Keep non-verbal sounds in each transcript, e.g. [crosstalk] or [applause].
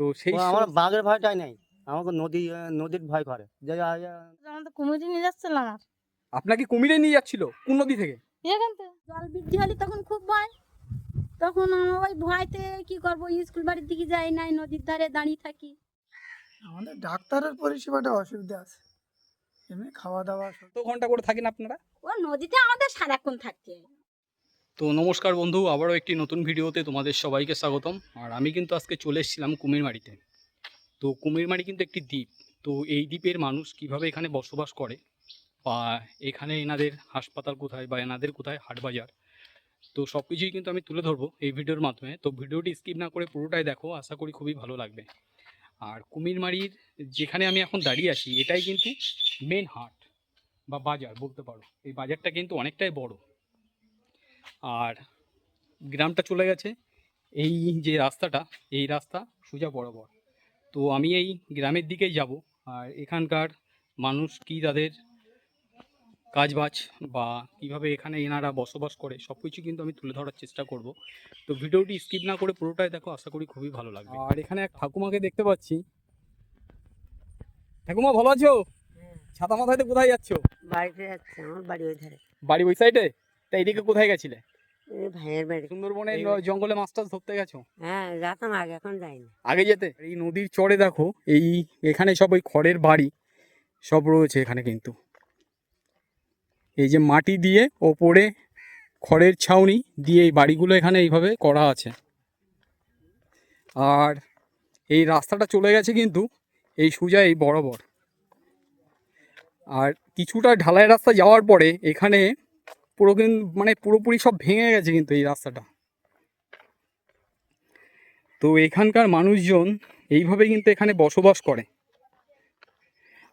তো সেই আমার বাঘের ভয়টাই নেই। আমাকে নদী নদীর ভয় করে। যে আমাদের কুমিরে নিয়ে যাচ্ছিল আমার আপনাকে কুমিরে নিয়ে যাচ্ছিল? কোন নদী থেকে? এখান থেকে। জল বৃদ্ধি হলে তখন খুব ভয়। তখন আমরা ওই ভয়তে কি করব স্কুল বাড়ির দিকে যাই নাই নদীর ধারে দাঁড়িয়ে থাকি। আমাদের ডাক্তারের পরিষেবাটা অসুবিধা আছে। এমনি খাওয়া দাওয়া কত ঘণ্টা করে থাকেন আপনারা? ও নদীতে আমাদের সারাক্ষণ থাকতে হয়। তো নমস্কার বন্ধু, আবারও একটি নতুন ভিডিওতে তোমাদের সবাইকে স্বাগতম। আর আমি কিন্তু আজকে চলে এসেছিলাম কুমিরমারিতে তো কুমিরমারি কিন্তু একটি দ্বীপ। তো এই দ্বীপের মানুষ কীভাবে এখানে বসবাস করে? বা এখানে এনাদের হাসপাতাল কোথায়? বা এনাদের কোথায় হাট বাজার? তো সব কিছুই কিন্তু আমি তুলে ধরবো এই ভিডিওর মাধ্যমে। তো ভিডিওটি স্কিপ না করে পুরোটাই দেখো, আশা করি খুবই ভালো লাগবে। আর কুমিরমারির যেখানে আমি এখন দাঁড়িয়ে আছি, এটাই কিন্তু মেন হাট বা বাজার বলতে পারো। এই বাজারটা কিন্তু অনেকটাই বড়। আর গ্রামটা চলে গেছে। এই যে রাস্তাটা এই রাস্তা সোজা বরাবর। তো আমি এই গ্রামের দিকেই যাব। আর এখানকার মানুষ কি তাদের কাজবাজ বা কীভাবে এখানে এনারা বসবাস করে সব কিছু কিন্তু আমি তুলে ধরার চেষ্টা করব। তো ভিডিওটি স্কিপ না করে পুরোটাই দেখো আশা করি খুবই ভালো লাগবে। আর এখানে এক ঠাকুমাকে দেখতে পাচ্ছি। ঠাকুমা ভালো আছো? ছাতা মাথায় কোথায় যাচ্ছ? বাড়িতে যাচ্ছে আমার বাড়ি ওই ধারে। বাড়ি ওই সাইডে তা এদিকে কোথায় গেছিলে? ভাইয়ের বাড়ি। সুন্দরবনে জঙ্গলে মাছ টাছ ধরতে গেছো? হ্যাঁ যেতাম আগে এখন যাইনি। আগে যেতে? এই নদীর চড়ে দেখো এই এখানে সব ওই খড়ের বাড়ি সব রয়েছে এখানে কিন্তু। এই যে মাটি দিয়ে ওপরে খড়ের ছাউনি দিয়ে এই বাড়িগুলো এখানে এইভাবে করা আছে। আর এই রাস্তাটা চলে গেছে কিন্তু এই সোজা এই বরাবর। আর কিছুটা ঢালাই রাস্তা যাওয়ার পরে এখানে পুরো কিন্তু মানে পুরোপুরি সব ভেঙে গেছে কিন্তু এই রাস্তাটা। তো এখানকার মানুষজন এইভাবে কিন্তু এখানে বসবাস করে।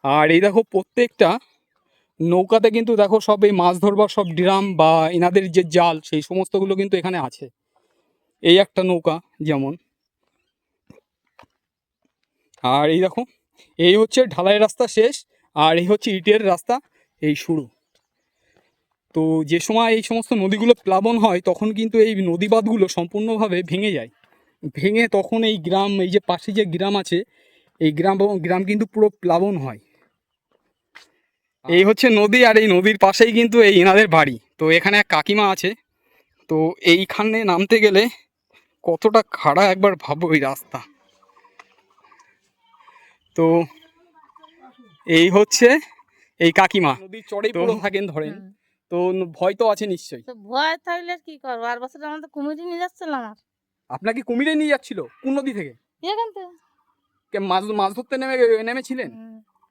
আর এই দেখো প্রত্যেকটা নৌকাতে কিন্তু দেখো সব এই মাছ ধরবার সব ড্রাম বা এনাদের যে জাল, সেই সমস্তগুলো কিন্তু এখানে আছে। এই একটা নৌকা যেমন। আর এই দেখো, এই হচ্ছে ঢালাই রাস্তা শেষ, আর এই হচ্ছে ইটের রাস্তা, এই শুরু। তো যে সময় এই সমস্ত নদীগুলো প্লাবন হয় তখন কিন্তু এই নদীবাঁধগুলো সম্পূর্ণভাবে ভেঙে যায়। ভেঙে তখন এই গ্রাম এই যে পাশে যে গ্রাম আছে এই গ্রাম গ্রাম কিন্তু পুরো প্লাবন হয়। এই হচ্ছে নদী আর এই নদীর পাশেই কিন্তু এই এনাদের বাড়ি। তো এখানে এক কাকিমা আছে। তো এইখানে নামতে গেলে কতটা খাড়া একবার ভাবো এই রাস্তা। তো এই হচ্ছে এই কাকিমা। নদীর চড়েই পুরো থাকেন ধরেন। তো ভয় তো আছে নিশ্চয়ই। তো ভয় থাকলে আর কি করব? আর বছর আমাদের কুমিরে নিয়ে যাচ্ছিল আমার। আপনাকে কুমিরে নিয়ে যাচ্ছিল? কোন নদী থেকে? এখান থেকে। কে মাছ মাছ ধরতে নেমে নেমেছিলেন।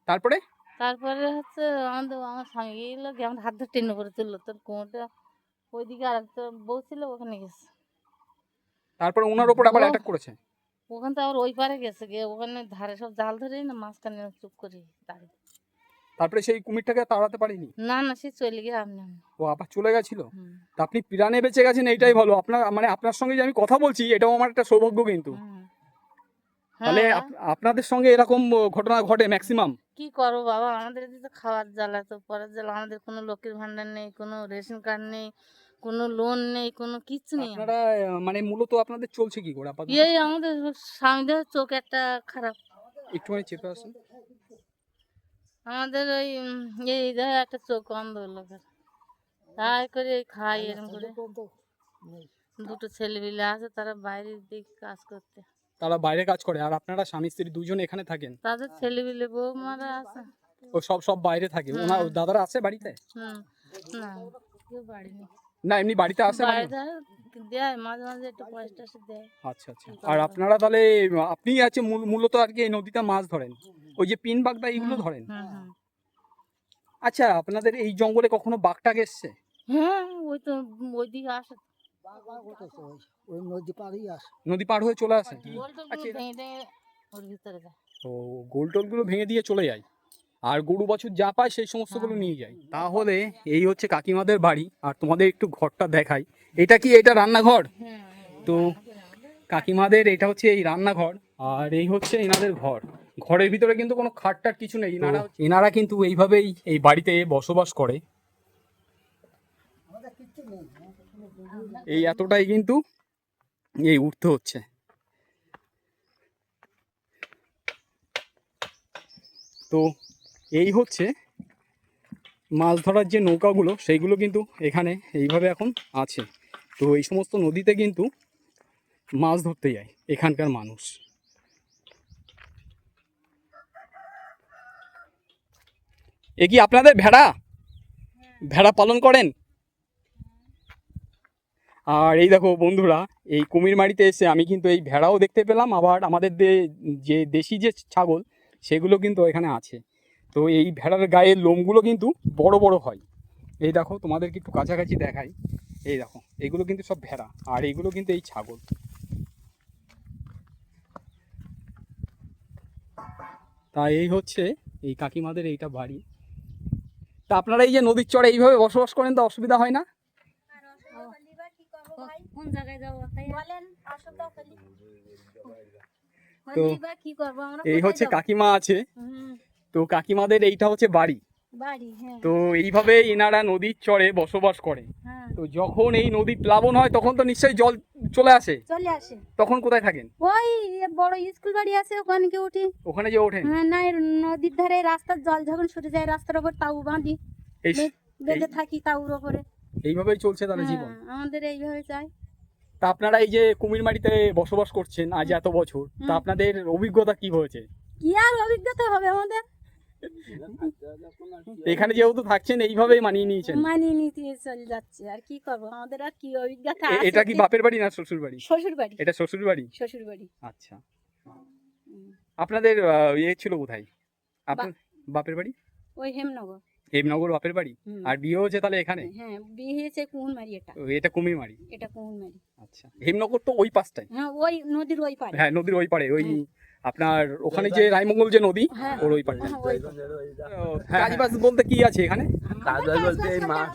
তারপরে? তারপরে হচ্ছে আমাদের আমার স্বামী এলো গিয়ে আমার হাত ধরে টেনে করে তুললো। তোর কুমিরটা ওইদিকে আর একটা বউ ছিল ওখানে গেছে। তারপরে ওনার ওপর আবার অ্যাটাক করেছে? ওখান থেকে আবার ওই পারে গেছে গিয়ে ওখানে ধারে সব জাল ধরে না মাঝখানে চুপ করে দাঁড়িয়ে তারপরে সেই কুমিরটাকে তাড়াতে পারিনি? না না সে চলে গিয়ে আপনি ও আবার চলে গেছিল? তা আপনি পিরানে বেঁচে গেছেন এইটাই ভালো। আপনার মানে আপনার সঙ্গে যে আমি কথা বলছি এটাও আমার একটা সৌভাগ্য কিন্তু। হুম। তাহলে হ্যাঁ, আপনাদের সঙ্গে এরকম ঘটনা ঘটে ম্যাক্সিমাম কি করব বাবা? আমাদের তো খাওয়ার জ্বালা তো পরের জ্বালা। আমাদের কোনো লোকের ভান্ডার নেই কোনো রেশন কার্ড নেই কোনো লোন নেই কোনো কিছু নেই। আপনারা মানে মূলত আপনাদের চলছে কি করে? আপাতত এই আমাদের স্বামীদের চোখ একটা খারাপ। একটুখানি চেপে আসুন। আমাদের ওই এই যে একটা চোখ অন্ধ লোকের তাই করে এই খাই এরকম করে। দুটো ছেলে মিলে আছে তারা বাইরের দিকে কাজ করতে। তারা বাইরে কাজ করে আর আপনারা স্বামী স্ত্রী দুজন এখানে থাকেন। তাদের ছেলে মিলে বউ মারা আছে। ও সব সব বাইরে থাকে। ওনার দাদারা আছে বাড়িতে? না কেউ বাড়ি নেই। না এমনি বাড়িতে আসে মানে? বাড়িতে দেয় মাঝে মাঝে একটু পয়সা টয়সা দেয়। আচ্ছা আচ্ছা। আর আপনারা তাহলে আপনি আছে মূল- মূলত আর কি এই নদীতে মাছ ধরেন? ওই যে পিন বাগদা এইগুলো ধরেন? আচ্ছা আপনাদের এই জঙ্গলে কখনো বাঘটাক এসছে? হ্যাঁ ওই তো ওইদিকে আসে। ওই নদী পাড়েই আসে। নদী পার হয়ে চলে আসে? গোল টোল আচ্ছা, ওর ভিতরে যায়। ও গোল টোলগুলো ভেঙে দিয়ে চলে যায়? আর গরু বছর যা পায় সেই সমস্তগুলো হ্যাঁ। নিয়ে যায়। তাহলে এই হচ্ছে কাকিমাদের বাড়ি। আর তোমাদের একটু ঘরটা দেখাই। এটা কি এটা রান্নাঘর? তো কাকিমাদের এটা হচ্ছে এই রান্নাঘর। আর এই হচ্ছে এনাদের ঘর। ঘরের ভিতরে কিন্তু কোনো খাটটার কিছু নেই। এনারা এনারা কিন্তু এইভাবেই এই বাড়িতে বসবাস করে। এই এতটাই কিন্তু এই উঠতে হচ্ছে। তো এই হচ্ছে মাছ ধরার যে নৌকাগুলো, সেইগুলো কিন্তু এখানে এইভাবে এখন আছে। তো এই সমস্ত নদীতে কিন্তু মাছ ধরতে যায় এখানকার মানুষ। এ কি আপনাদের ভেড়া? ভেড়া পালন করেন? আর এই দেখো বন্ধুরা, এই কুমিরমারিতে এসে আমি কিন্তু এই ভেড়াও দেখতে পেলাম। আবার আমাদের যে দেশি যে ছাগল, সেগুলো কিন্তু এখানে আছে। তো এই ভেড়ার গায়ের লোমগুলো কিন্তু বড় বড় হয়। এই দেখো তোমাদেরকে একটু কাছাকাছি দেখাই। এই দেখো এগুলো কিন্তু সব ভেড়া আর এইগুলো কিন্তু এই ছাগল। তা এই হচ্ছে এই কাকিমাদের এইটা বাড়ি। তা আপনারা এই যে নদীর চড়ে এইভাবে বসবাস করেন তো অসুবিধা হয় না? কোন জায়গায় যাব? বলেন তো হলেই বা কি করব? আমরা এই হচ্ছে কাকিমা আছে। তো কাকিমাদের এইটা হচ্ছে বাড়ি। বাড়ি হ্যাঁ। তো এইভাবে এনারা নদীর চড়ে বসবাস করে। হ্যাঁ। তো যখন এই নদী প্লাবন হয় তখন তো নিশ্চয়ই জল চলে আসে। চলে আসে। তখন কোথায় থাকেন? ওই বড় স্কুল বাড়ি আছে ওখানে কি উঠি। ওখানে যে ওঠেন? হ্যাঁ না নদীর ধারে রাস্তার জল যখন সরে যায় রাস্তার ওপর তাউ বাঁধি। এই বেঁধে থাকি তাউর ওপরে। এইভাবেই চলছে তাহলে জীবন? হ্যাঁ, আমাদের এইভাবে চাই তা আপনারা এই যে কুমির কুমিরমারিতে বসবাস করছেন আজ এত বছর তা আপনাদের অভিজ্ঞতা কি হয়েছে? কি আর অভিজ্ঞতা হবে আমাদের? [laughs] এখানে যেহেতু থাকছেন এইভাবেই মানিয়ে নিয়েছেন। মানিয়ে নিতে চলে যাচ্ছে আর কি করব? আমাদের আর কি অভিজ্ঞতা এটা কি বাপের বাড়ি না শ্বশুর বাড়ি? শ্বশুর বাড়ি। এটা শ্বশুর বাড়ি? শ্বশুর বাড়ি। আচ্ছা। আপনাদের ইয়ে ছিল কোথায়? আপনার বাপের বাড়ি? ওই হেমনগর। হেমনগর বাপের বাড়ি? আর বিয়ে হচ্ছে তাহলে এখানে? হ্যাঁ বিয়ে হয়েছে কুহুনমারি এটা। ও, এটা কুমিরমারি। এটা কুহুনমারি আচ্ছা। হেমনগর তো ওই পাশটায়? হ্যাঁ ওই নদীর ওই পারে হ্যাঁ নদীর ওই পাড়ে ওই হুম। আপনার ওখানে যে রায়মঙ্গল যে নদী হ্যাঁ। ওর ওই পাড়ে হ্যাঁ। কাজবাজ বলতে কি আছে এখানে? কাজ আমার বলতে এই মাছ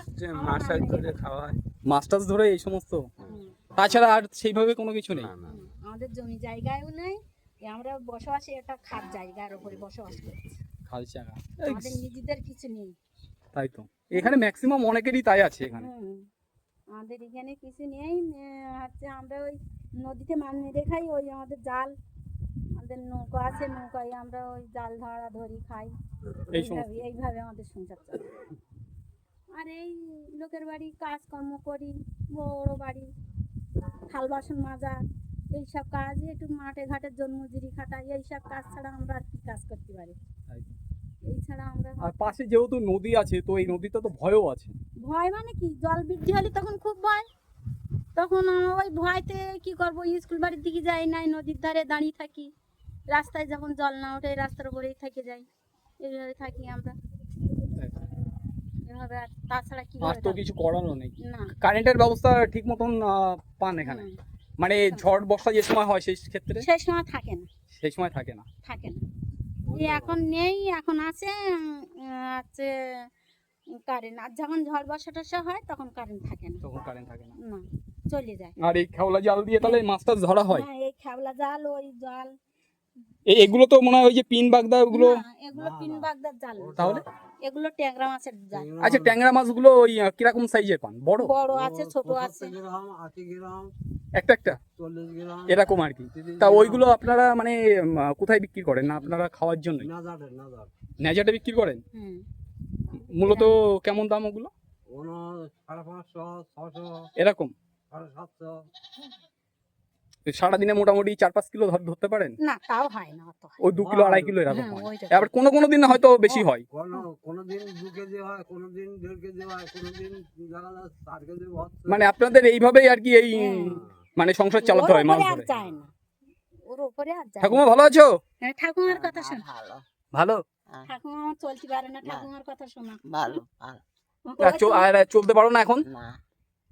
মাছ ধরে খাওয়া হয়। মাছ টাছ ধরে এই সমস্ত? তাছাড়া আর সেইভাবে কোনো কিছু নেই? আমাদের জমি জায়গায়ও নেই। এ আমরা বসবাসে একটা খাদ জায়গার উপরে বসবাস করছি। খাল জায়গা আমাদের নিজেদের কিছু নেই। তাই তো। এখানে ম্যাক্সিমাম অনেকেরই তাই আছে এখানে। আমাদের এখানে কিছু নেই। হচ্ছে আমরা ওই নদীতে মাছ মেরে খাই ওই আমাদের জাল আমাদের নৌকা আছে নৌকায় আমরা ওই জাল ধরা ধরি খাই। এইভাবে এইভাবে আমাদের সংসার চলে। আর এই লোকের বাড়ি কাজকর্ম করি বড় বাড়ি থাল বাসন মাজা এইসব কাজ একটু মাঠে ঘাটে জন্মজুরি খাটাই এইসব কাজ ছাড়া আমরা আর কি কাজ করতে পারি? এই ছাড়া আমরা আর পাশে যেহেতু নদী আছে তো এই নদীতে তো ভয়ও আছে। ভয় মানে কি? জল বৃদ্ধি হলে তখন খুব ভয়। তখন ওই ভয়তে কি করব? স্কুল বাড়ির দিকে যাই নাই নদীর ধারে দাঁড়িয়ে থাকি। রাস্তায় যখন জল না ওঠে রাস্তার উপরেই থেকে যাই। এইভাবে থাকি আমরা। এভাবে আর তাছাড়া কি আর তো কিছু করারও নেই। না। কারেন্টের ব্যবস্থা ঠিক মতন আহ, পান এখানে। মানে ঝড় বর্ষা যে সময় হয় সেই ক্ষেত্রে? সেই সময় থাকে না। সেই সময় থাকে না। থাকে না। এই এখন নেই এখন আছে উম, আছে কারেন্ট আর যখন ঝড় বর্ষা টর্ষা হয় তখন কারেন্ট থাকে না। তখন কারেন্ট থাকে না। না চলে যায়। আর এই খেওলা জাল দিয়ে তাহলে মাছ টাছ ধরা হয়? হ্যাঁ এই খেবলা জাল ওই জাল এগুলো তো মনে হয় ওই যে পিন বাগদা ওগুলো এগুলো পিন বাগদার জাল। তাহলে? এগুলো ট্যাংরা মাছের জাল। আচ্ছা ট্যাংরা মাছগুলো ওই কীরকম সাইজের পান? বড়? বড় আছে ছোট আছে। গ্রাম আশি গ্রাম একটা একটা? এরকম আর কি। তা ওইগুলো আপনারা মানে কোথায় বিক্রি করেন? না আপনারা খাওয়ার জন্য? ন্যাজাটা বিক্রি করেন? হুম। মূলত কেমন দাম ওগুলো? কোনো সাড়ে পাঁচশো এরকম? সাড়ে সাতশো। সারাদিনে মোটামুটি চার পাঁচ কিলো ধর- ধরতে পারেন? না তাও হয় না ওই দু কিলো আড়াই কিলো এরকম হ্যাঁ, হয়। আবার কোনো কোনো দিন হয়তো বেশি হয়। কোনো কোনো দিন দু কেজি হয় কোনো দিন দেড় কেজি হয় কোনো দিন চার কেজি মানে আপনাদের এইভাবেই আর কি এই হ্যাঁ। মানে সংসার চালাতে হয় মাছ ধরে। ঠাকুমা ভালো আছো? হ্যাঁ, ঠাকুমার কথা শোন। ভালো। ঠাকুমা চলতে পারে না ঠাকুমার কথা শোনা। ভালো ভালো। আর চলতে পারো না এখন?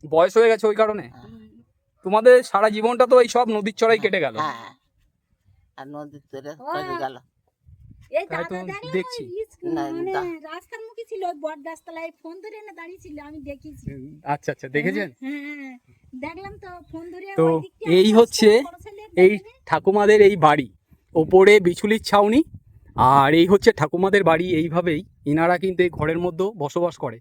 বয়স হয়ে গেছে ওই কারণে? হুম। তোমাদের সারা জীবনটা তো এই সব নদীর চড়াই কেটে গেল। হ্যাঁ আর নদীর তীরে ও, চলে গেল। এই দাদা দেখছি। মানে দা- রাস্তার মুখে ছিল ওই গাছতলায় ফোন ধরে এনে দাঁড়িয়ে ছিল আমি দেখেছি আচ্ছা আচ্ছা দেখেছেন? হ্যাঁ, হ্যাঁ, দেখলাম তো ফোন ধরে এই হচ্ছে এই ঠাকুমাদের এই বাড়ি ওপরে বিচুলির ছাউনি আর এই হচ্ছে ঠাকুমাদের বাড়ি এইভাবেই ইনারা কিন্তু এই ঘরের মধ্যে বসবাস করে।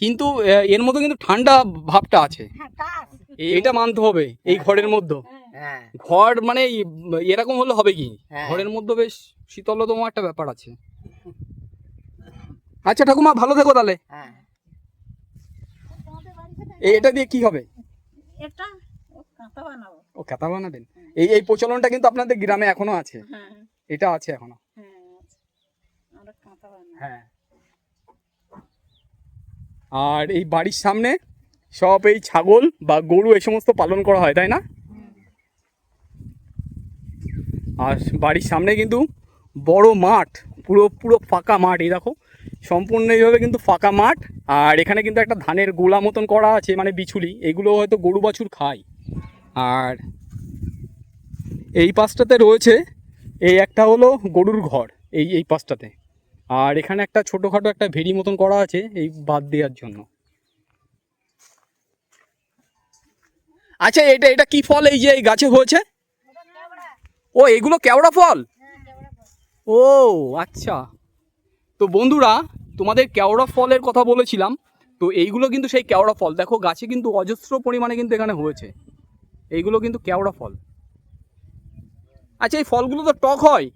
কিন্তু এর মধ্যে কিন্তু ঠান্ডা ভাবটা আছে। হ্যাঁ আছে। এটা মানতে হবে এই ঘরের মধ্যে। হ্যাঁ, হ্যাঁ ঘর মানে এরকম হলে হবে কি? হ্যাঁ। ঘরের মধ্যে বেশ শীতলতম একটা ব্যাপার আছে। আচ্ছা ঠাকুমা ভালো থেকো তাহলে। হ্যাঁ। এই এটা দিয়ে কি হবে? এটা ও কাঁথা বানাবো। বানাবেন? এই এই প্রচলনটা কিন্তু আপনাদের গ্রামে এখনও আছে। হ্যাঁ। এটা আছে এখনও। হ্যাঁ হ্যাঁ। আর এই বাড়ির সামনে সব এই ছাগল বা গরু এই সমস্ত পালন করা হয়, তাই না? আর বাড়ির সামনে কিন্তু বড় মাঠ, পুরো পুরো ফাঁকা মাঠ, এই দেখো। সম্পূর্ণ এইভাবে কিন্তু ফাঁকা মাঠ, আর এখানে কিন্তু একটা ধানের গোলা মতন করা আছে মানে বিছুলি, এগুলো হয়তো গরু বাছুর খায়। আর এই পাশটাতে রয়েছে, এই একটা হলো গরুর ঘর, এই এই পাশটাতে। আর এখানে একটা ছোটোখাটো একটা ভেড়ি মতন করা আছে, এই বাদ দেওয়ার জন্য। আচ্ছা এটা এটা কি ফল এই যে এই গাছে হয়েছে? ও, এগুলো কেওড়া ফল? ও আচ্ছা। তো বন্ধুরা, তোমাদের কেওড়া ফলের কথা বলেছিলাম, তো এইগুলো কিন্তু সেই কেওড়া ফল। দেখো, গাছে কিন্তু অজস্র পরিমাণে কিন্তু এখানে হয়েছে। এইগুলো কিন্তু কেওড়া ফল। আচ্ছা এই ফলগুলো তো টক হয়?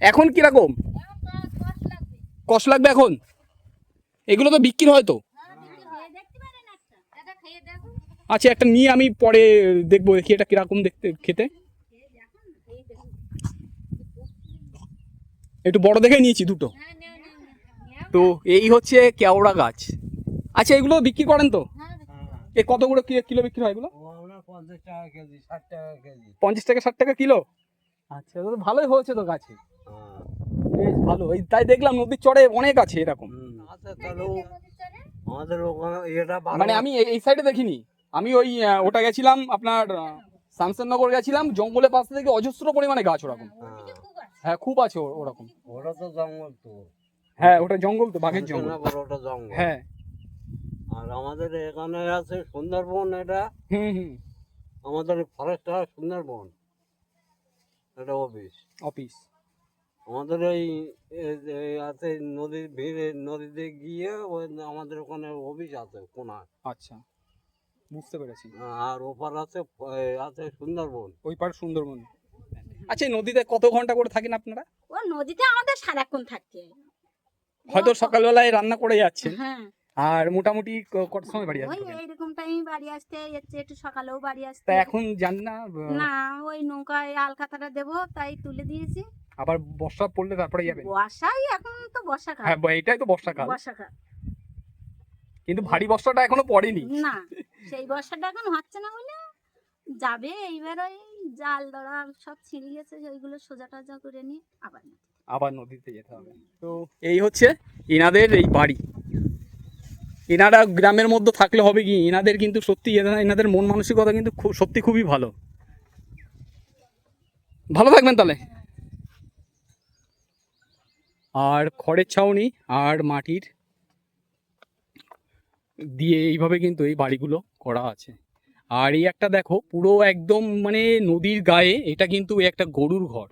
এখন কীরকম? কষ লাগবে। এখন? এগুলো তো বিক্রি হয় তো? আচ্ছা একটা নিয়ে আমি পরে দেখব দেখি এটা কীরকম দেখতে খেতে। একটু বড় দেখে নিয়েছি দুটো। তো এই হচ্ছে কেওড়া গাছ। আচ্ছা এগুলো বিক্রি করেন তো? এ কত করে কি- কিলো বিক্রি হয় এগুলো? পঞ্চাশ টাকা কেজি ষাট টাকা কেজি পঞ্চাশ টাকা ষাট টাকা কিলো? আচ্ছা তো ভালোই হয়েছে তো গাছে। বেশ ভালো এই তাই দেখলাম নদীর চড়ে অনেক আছে এরকম। আচ্ছা তাহলে আমাদের ওখানে মানে আমি এই সাইডে দেখিনি। আমি ওই ওটা গেছিলাম আপনার আহ, শামসেরনগর গেছিলাম জঙ্গলের পাশ থেকে অজস্র পরিমাণে গাছ ওরকম। হ্যাঁ, হ্যাঁ খুব আছে ও- ওরকম। ওটা তো জঙ্গল তো। হ্যাঁ ওটা জঙ্গল তো বাঘের জঙ্গল। ওটা জঙ্গল। হ্যাঁ। আর আমাদের এখানে আছে সুন্দরবন এটা। হুম হুম। আমাদের ফরেস্ট সুন্দরবন। এটা অফিস অফিস আমাদের ওই আছে নদীর ভিড়ে নদীতে গিয়ে ওই আমাদের ওখানে অফিস আছে কোনার আচ্ছা। বুঝতে পেরেছি। আর ওপার আছে আছে সুন্দরবন। ওই পার সুন্দরবন। আচ্ছা নদীতে কত ঘণ্টা করে থাকেন আপনারা? ও নদীতে আমাদের সারাক্ষণ থাকতে হয়। হয়তো সকালবেলায় রান্না করে যাচ্ছেন হ্যাঁ। আর মোটামুটি ক- কটার সময় বাড়ি ওই আসবেন এইরকম টাইম বাড়ি আসতে এসছে একটু সকালেও বাড়ি আসতে। তা এখন জান না না ওই নৌকায় আলকাতাটা দেবো তাই তুলে দিয়েছি। আবার বর্ষা পড়লে তারপরে যাবেন? বর্ষাই এখন তো বর্ষাকাল। হ্যাঁ এটাই তো বর্ষাকাল। বর্ষাকাল। কিন্তু ভারী বর্ষাটা এখনও পড়েনি। না সেই বর্ষাটা এখন হচ্ছে না বলে যাবে এইবার ওই জাল ধরা সব ছিঁড়ে গেছে ওইগুলো সোজা টাজা করে নিয়ে আবার আবার নদীতে যেতে হবে। তো এই হচ্ছে এনাদের এই বাড়ি। এনারা গ্রামের মধ্যে থাকলে হবে কি এনাদের কিন্তু সত্যি এনা- এনাদের মন মানসিকতা কিন্তু খুব- সত্যি খুবই ভালো। ভালো থাকবেন তাহলে। আর খড়ের ছাউনি আর মাটির দিয়ে এইভাবে কিন্তু এই বাড়িগুলো করা আছে। আর এই একটা দেখো পুরো একদম মানে নদীর গায়ে এটা কিন্তু একটা গরুর ঘর।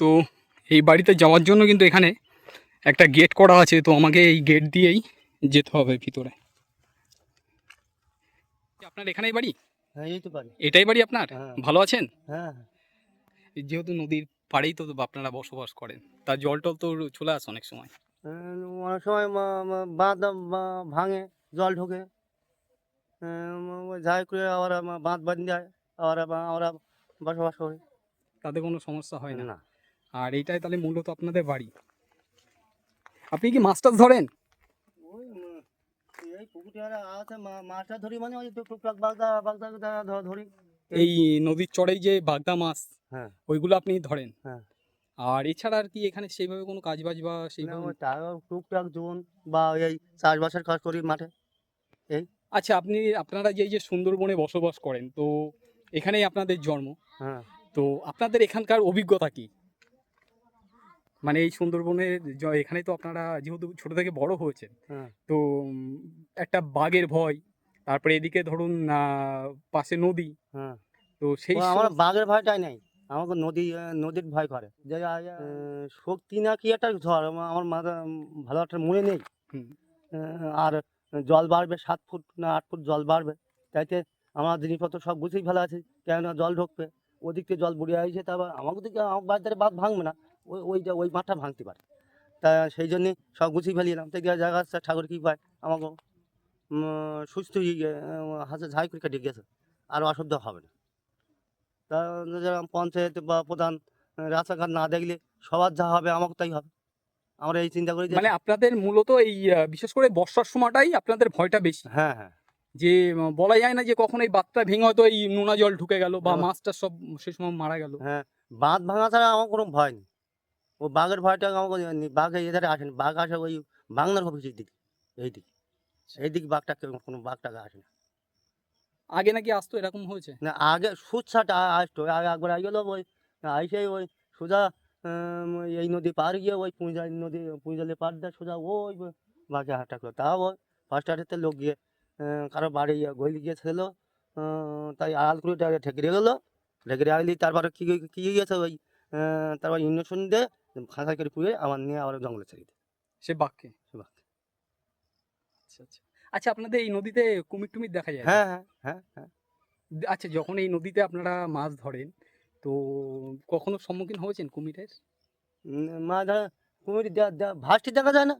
তো এই বাড়িতে যাওয়ার জন্য কিন্তু এখানে একটা গেট করা আছে তো আমাকে এই গেট দিয়েই যেতে হবে ভিতরে। আপনার এখানেই বাড়ি? হ্যাঁ পারি এটাই বাড়ি আপনার? হ্যাঁ। ভালো আছেন? হ্যাঁ। যেহেতু নদীর পাড়েই তো আপনারা বসবাস করেন। তার জল টল তো চলে আসে অনেক সময়। অনেক সময় বাঁধ ভাঙে জল ঢোকে। যাই করে আবার বাঁধ বাঁধ যায় আবার আমা- আমরা বসবাস করি। তাতে কোনো সমস্যা হয় না। না। আর এইটাই তাহলে মূলত আপনাদের বাড়ি। আপনি কি মাছ টাছ ধরেন? এই পুকুরটি আর আছে মাছটা ধরি মানে ওই টুক- টুকটাক বাগদা বাগদা ধরি। এই নদীর চড়েই যে বাগদা মাছ হ্যাঁ। ওইগুলো আপনি ধরেন। হ্যাঁ। আর এছাড়া আর কি এখানে সেইভাবে কোনো কাজ বাজ বা সেইভাবে টুকটাক জোন বা এই চাষবাসের কাজ করি মাঠে। এই। আচ্ছা আপনি আপনারা যে যে সুন্দরবনে বসবাস করেন তো এখানেই আপনাদের জন্ম। হ্যাঁ। তো আপনাদের এখানকার অভিজ্ঞতা কি? মানে এই সুন্দরবনে এখানে তো আপনারা যেহেতু ছোট থেকে বড় হয়েছেন হ্যাঁ। তো একটা বাঘের ভয় তারপরে এদিকে ধরুন পাশে নদী। হ্যাঁ। তো সেই আমার বাঘের ভয়টাই নাই। আমাকে নদী নদীর ভয় করে। যে শক্তি না কি একটা ঝড় আমার মাথা ভালো একটা মনে নেই। আর জল বাড়বে সাত ফুট না আট ফুট জল বাড়বে। তাইতে আমার জিনিসপত্র সব গুছিয়ে ফেলা আছে কেননা জল ঢুকবে। ওদিক থেকে জল বুড়িয়ে আসছে তারপর আমাকে দিকে আমার বাড়িতে বাঁধ ভাঙবে না। ওই ওইটা ওই মাঠটা ভাঙতে পারে। তা সেই জন্যে সব গুছিয়ে ফেলিলাম তো গিয়ে জায়গা আছে ঠাকুর কী পায় আমাকে সুস্থ হয়ে হাতে ঝাই করে কেটে গেছে। আর অসুবিধা হবে না। তা যেরকম পঞ্চায়েত বা প্রধান রাস্তাঘাট না দেখলে সবার যা হবে আমাকে তাই হবে। আমরা এই চিন্তা করি মানে আপনাদের মূলত এই বিশেষ করে বর্ষার সময়টাই আপনাদের ভয়টা বেশি। হ্যাঁ হ্যাঁ। যে বলা যায় না যে কখন এই বাতটা ভেঙে হয়তো এই নোনা জল ঢুকে গেল বা হ্যাঁ। মাছটা সব সে সময় মারা গেল। হ্যাঁ বাঁধ ভাঙা ছাড়া আমার কোনো ভয় নেই। ও বাঘের ভয়টা আমাকে বাঘ এধারে আসেনি বাঘ আসে ওই বাংলার অফিসের দিকে এই দিকে। এই দিকে বাঘটা কেউ- কোনো বাঘ টাঘ আসে না। আগে নাকি আসতো এরকম হয়েছে? না আগে সুচ্ছাটা আসতো। আগে একবার আই গেলো ওই আইসে ওই সোজা এই নদী পার গিয়ে ওই পুঁজালি নদী পুঁজালি পার দিয়ে সোজা ওই বাঘে হাঁটা করল। তাও ওই ফার্স্ট হাটেতে লোক গিয়ে কারও বাড়ি গিয়ে গলি গিয়েছিল আহ, তাই আড়াল করে তাকে ঠেকে গেলো। ঠেকে আইলি তারপরে কি কি গিয়েছে ওই তারপর ইঞ্জেকশন দিয়ে ফাঁকা করে পুড়ে আমার নিয়ে আবার জঙ্গলে ছেড়ে দিই সে বাঘকে? সে বাঘকে। আচ্ছা আচ্ছা। আচ্ছা আপনাদের এই নদীতে কুমির টুমির দেখা যায় হ্যাঁ হ্যাঁ হ্যাঁ হ্যাঁ। আচ্ছা যখন এই নদীতে আপনারা মাছ ধরেন তো কখনো সম্মুখীন হয়েছেন কুমিরের? মাছ ধরা কুমির ভাসটি দেখা যায় না?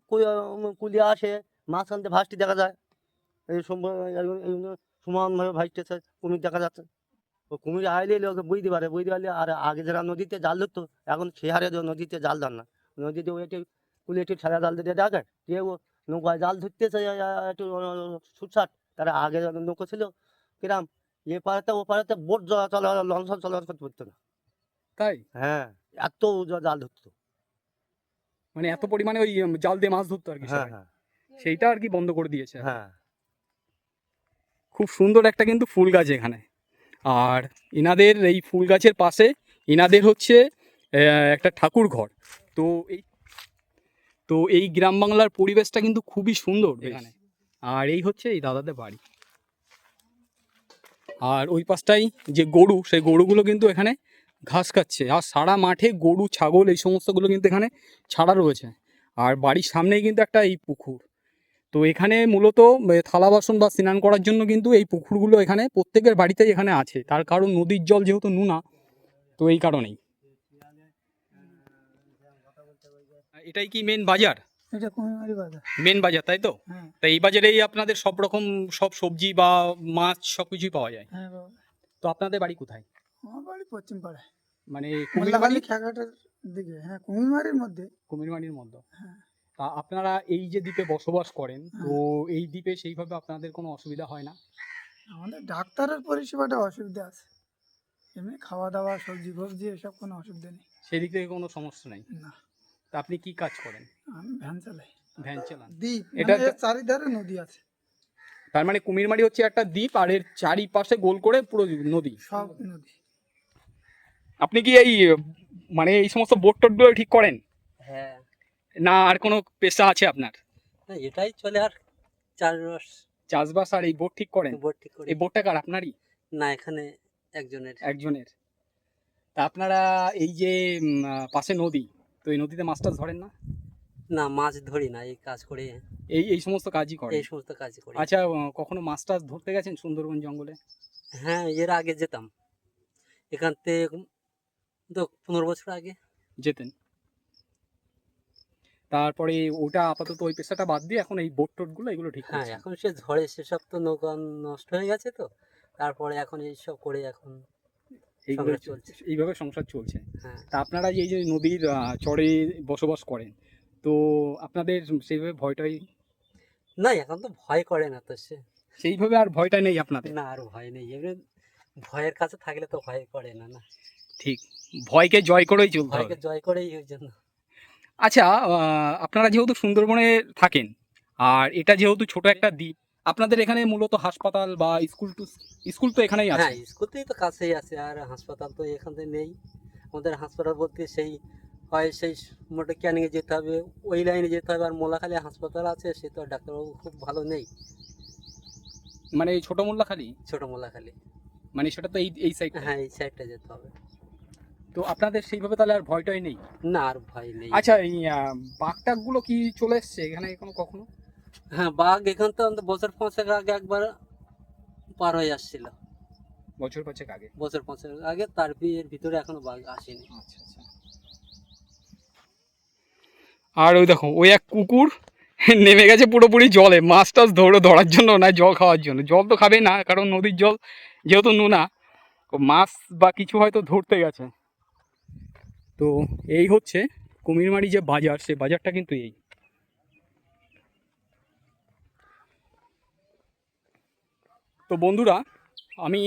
কুলি আসে মাছ আনতে ভাসটি দেখা যায়। এই সমানভাবে ভাসতেছে কুমির দেখা যাচ্ছে। ও কুমির আইলে লোকে বুঝতে পারে বুঝতে পারলে আর আগে যারা নদীতে জাল ধরতো এখন সে হারে নদীতে জাল ধর না। নদীতে ওই একটু কুলি একটু সাদা জাল দিতে দেখে যে ও নৌকায় জাল ধরতেছে একটু সুটসাট তারা আগে যখন নৌকো ছিল কিরাম এ পাড়াতে ও পাড়াতে বোট চলা লঞ্চ চলাচল করতে পারতো না। তাই? হ্যাঁ এত জাল ধরতো। মানে এত পরিমাণে ওই জাল দিয়ে মাছ ধরতো আর কি হ্যাঁ হ্যাঁ। সেইটা আর কি বন্ধ করে দিয়েছে হ্যাঁ। খুব সুন্দর একটা কিন্তু ফুল গাছ এখানে। আর ইনাদের এই ফুল গাছের পাশে ইনাদের হচ্ছে একটা ঠাকুর ঘর তো এই তো এই গ্রাম বাংলার পরিবেশটা কিন্তু খুবই সুন্দর এখানে। আর এই হচ্ছে এই দাদাদের বাড়ি। আর ওই পাশটাই যে গরু সেই গরুগুলো কিন্তু এখানে ঘাস খাচ্ছে। আর সারা মাঠে গরু ছাগল এই সমস্তগুলো কিন্তু এখানে ছাড়া রয়েছে। আর বাড়ির সামনেই কিন্তু একটা এই পুকুর। তো এখানে মূলত থালা বাসন বা স্নান করার জন্য কিন্তু এই পুকুরগুলো এখানে প্রত্যেকের বাড়িতেই এখানে আছে। তার কারণ নদীর জল যেহেতু নুনা তো এই কারণেই। এটাই কি মেন বাজার? এটা কুমিরমারি বাজার। মেন বাজার তাই তো? হ্যাঁ। তাই এই বাজারেই আপনাদের সব রকম সব সবজি বা মাছ সব কিছুই পাওয়া যায়? হ্যাঁ বাবা তো আপনাদের বাড়ি কোথায়? আমার বাড়ি পশ্চিম পাড়ায় মানে কুমিরমারি খেয়াঘাটের দিকে। হ্যাঁ কুমিরমারির মধ্যে। কুমিরমারির মধ্যে। হ্যাঁ। তা আপনারা এই যে দ্বীপে বসবাস করেন তো এই দ্বীপে সেইভাবে আপনাদের কোনো অসুবিধা হয় না? আমাদের ডাক্তারের পরিষেবাটা অসুবিধা আছে। এমনি খাওয়া দাওয়া সবজি ফবজি এসব কোনো অসুবিধা নেই। সেদিক থেকে কোনো সমস্যা নেই? না। তা আপনি কি কাজ করেন? আমি ভ্যান চালাই। ভ্যান চালান। দ্বীপ এটা মানে চারিধারে নদী আছে। তার মানে কুমিরমারি হচ্ছে একটা দ্বীপ আর এর চারিপাশে গোল করে পুরো নদী। সব নদী। আপনি কি এই মানে এই সমস্ত বোট টোটগুলো ঠিক করেন? হ্যাঁ। না আর কোনো পেশা আছে আপনার? না এটাই চলে আর চারবাস চাষবাস আর এই বোট ঠিক করেন? বোট ঠিক করি। এই বোটটা কার আপনারই? না এখানে একজনের। একজনের। তা আপনারা এই যে উম, পাশে নদী তো এই নদীতে মাছ টাছ ধরেন না? না মাছ ধরি না এই কাজ করে। এই এই সমস্ত কাজই করেন? এই সমস্ত কাজ করি। আচ্ছা কখনো মাছ টাছ ধরতে গেছেন সুন্দরবন জঙ্গলে? হ্যাঁ এর আগে যেতাম। এখান থেকে তো পনেরো বছর আগে। যেতেন। তারপরে ওটা আপাতত ওই পেশাটা বাদ দিয়ে এখন এই বোট টোটগুলো এগুলো ঠিক হ্যাঁ এখন সে ঝড়ে সেসব তো নৌকা নষ্ট হয়ে গেছে তো। তারপরে এখন এইসব করে এখন এইভাবে সংসার চলছে। চলছে। এইভাবে সংসার চলছে। হ্যাঁ। তা আপনারা এই যে নদীর চরে বসবাস করেন তো আপনাদের সেইভাবে ভয়টাই? না এখন তো ভয় করে না তো সে। সেইভাবে আর ভয়টা নেই আপনাদের? না আর ভয় নেই। এমনি ভয়ের কাছে থাকলে তো ভয় করে না না। ঠিক। ভয়কে জয় করেই চলতে ভয়কে জয় করেই ওই জন্য। আচ্ছা আপনারা যেহেতু সুন্দরবনে থাকেন আর এটা যেহেতু ছোট একটা দ্বীপ আপনাদের এখানে মূলত হাসপাতাল বা স্কুল টু স্কুল তো এখানেই আছে? হ্যাঁ স্কুলতেই তো কাছেই আছে আর হাসপাতাল তো এখান নেই। আমাদের হাসপাতাল বলতে সেই হয় সেই মোটে ক্যানিংয়ে যেতে হবে ওই লাইনে যেতে হবে আর মোলাখালী হাসপাতাল আছে সে তো ডাক্তারবাবু খুব ভালো নেই। মানে এই ছোট মোল্লা খালি ছোট মোলাখালী মানে সেটা তো এই এই সাইড হ্যাঁ এই সাইডটা যেতে হবে। তো আপনাদের সেইভাবে তাহলে আর ভয়টাই নেই? না আর ভয় নেই। আচ্ছা এই বাঘগুলো কি চলে এসছে? এখানে কোনো কখনো? হ্যাঁ বাঘ এখান তো বছর পাঁচেক আগে একবার পার হয়ে আসছিল। বছর পাঁচেক আগে? বছর পাঁচেক আগে তার বিয়ের ভিতরে এখনও বাঘ আসেনি। আচ্ছা আচ্ছা। আর ওই দেখো ওই এক কুকুর [laughs] নেমে গেছে পুরোপুরি জলে। মাছ টাছ ধরে ধরার জন্য না জল খাওয়ার জন্য। জল তো খাবে না কারণ নদীর জল যেহেতু নোনা মাছ বা কিছু হয়তো ধরতে গেছে। তো এই হচ্ছে কুমিরমারি যে বাজার সে বাজারটা কিন্তু এই। তো বন্ধুরা, আমি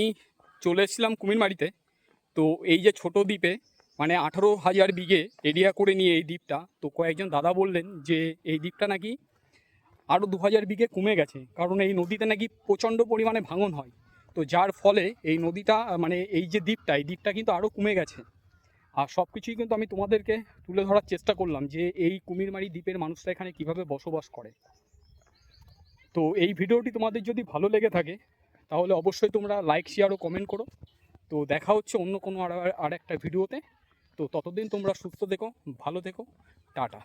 চলে এসেছিলাম কুমিরমারিতে। তো এই যে ছোট দ্বীপে মানে আঠারো হাজার বিঘে এরিয়া করে নিয়ে এই দ্বীপটা, তো কয়েকজন দাদা বললেন যে এই দ্বীপটা নাকি আরও দু হাজার বিঘে কমে গেছে, কারণ এই নদীতে নাকি প্রচণ্ড পরিমাণে ভাঙন হয়। তো যার ফলে এই নদীটা মানে এই যে দ্বীপটা, এই দ্বীপটা কিন্তু আরও কমে গেছে। আর সব কিছুই কিন্তু আমি তোমাদেরকে তুলে ধরার চেষ্টা করলাম যে এই কুমিরমারি দ্বীপের মানুষরা এখানে কীভাবে বসবাস করে। তো এই ভিডিওটি তোমাদের যদি ভালো লেগে থাকে তাহলে অবশ্যই তোমরা লাইক শেয়ার ও কমেন্ট করো। তো দেখা হচ্ছে অন্য কোনো আর একটা ভিডিওতে তো। ততদিন তোমরা সুস্থ দেখো ভালো থেকো। টাটা।